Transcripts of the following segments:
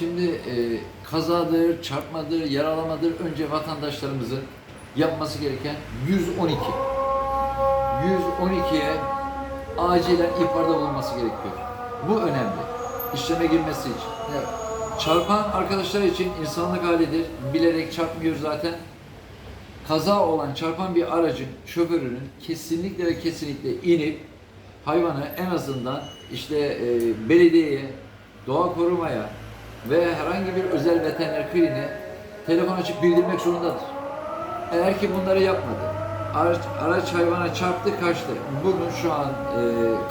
Şimdi e, kazadır, çarpmadır, yaralamadır önce vatandaşlarımızın yapması gereken 112. 112'ye acilen ihbarda bulunması gerekiyor. Bu önemli. İşleme girmesi için. Evet. Çarpan arkadaşlar için insanlık halidir. Bilerek çarpmıyor zaten. Kaza olan çarpan bir aracın şoförünün kesinlikle ve kesinlikle inip hayvanı en azından işte e, belediyeye, doğa korumaya ve herhangi bir özel veteriner kliniğe telefon açıp bildirmek zorundadır. Eğer ki bunları yapmadı, araç, araç hayvana çarptı kaçtı. Bunun şu an e,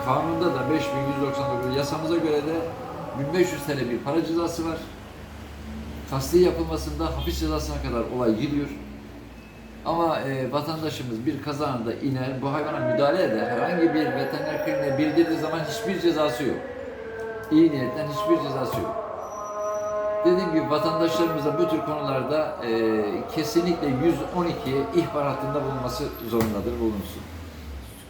kanunda da 5199 yasamıza göre de 1500 TL bir para cezası var. Kasti yapılmasında hapis cezasına kadar olay gidiyor. Ama e, vatandaşımız bir kazanında iner, bu hayvana müdahale eder, herhangi bir veteriner kliniğe bildirdiği zaman hiçbir cezası yok. İyi niyetten hiçbir cezası yok. Dediğim gibi vatandaşlarımıza bu tür konularda e, kesinlikle 112 ihbar hattında bulunması zorundadır, bulunsun.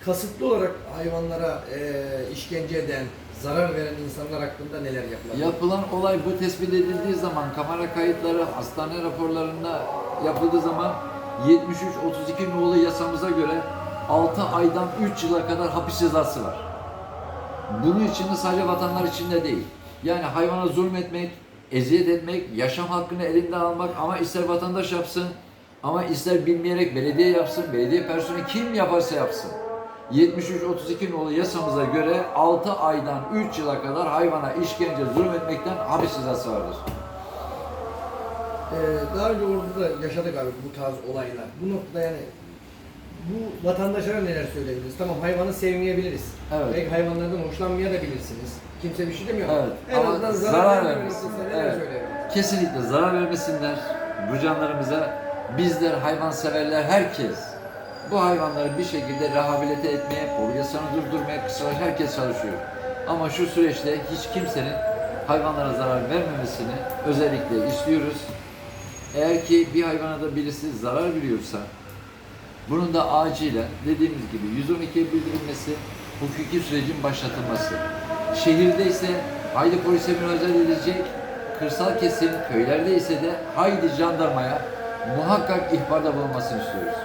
Kasıtlı olarak hayvanlara e, işkence eden, zarar veren insanlar hakkında neler yapılabilir? Yapılan olay bu tespit edildiği zaman kamera kayıtları hastane raporlarında yapıldığı zaman 73-32 nolu yasamıza göre 6 aydan 3 yıla kadar hapis cezası var. Bunun için de sadece vatandaş için de değil. Yani hayvana zulmetmek, eziyet etmek, yaşam hakkını elinden almak ama ister vatandaş yapsın ama ister bilmeyerek belediye yapsın, belediye personeli kim yaparsa yapsın. 73-32 nolu yasamıza göre 6 aydan 3 yıla kadar hayvana işkence, zulmetmekten hapis cezası vardır. Ee, daha önce orada da yaşadık abi bu tarz olaylar. Bu noktada yani bu vatandaşlara neler söyleyebiliriz? Tamam hayvanı sevmeyebiliriz. Evet. Belki hayvanlardan hoşlanmayabilirsiniz. Kimse bir şey demiyor. Evet. En Ama azından zarar zarar, vermesin. Evet. Kesinlikle zarar vermesinler bu canlarımıza. Bizler, hayvanseverler, herkes bu hayvanları bir şekilde rehabilite etmeye, popülasyonu durdurmaya kısalar herkes çalışıyor. Ama şu süreçte hiç kimsenin hayvanlara zarar vermemesini özellikle istiyoruz. Eğer ki bir hayvana da birisi zarar veriyorsa bunun da acilen dediğimiz gibi 112'ye bildirilmesi, hukuki sürecin başlatılması. Şehirde ise haydi polise müracaat edilecek, kırsal kesim, köylerde ise de haydi jandarmaya muhakkak ihbarda bulunmasını istiyoruz.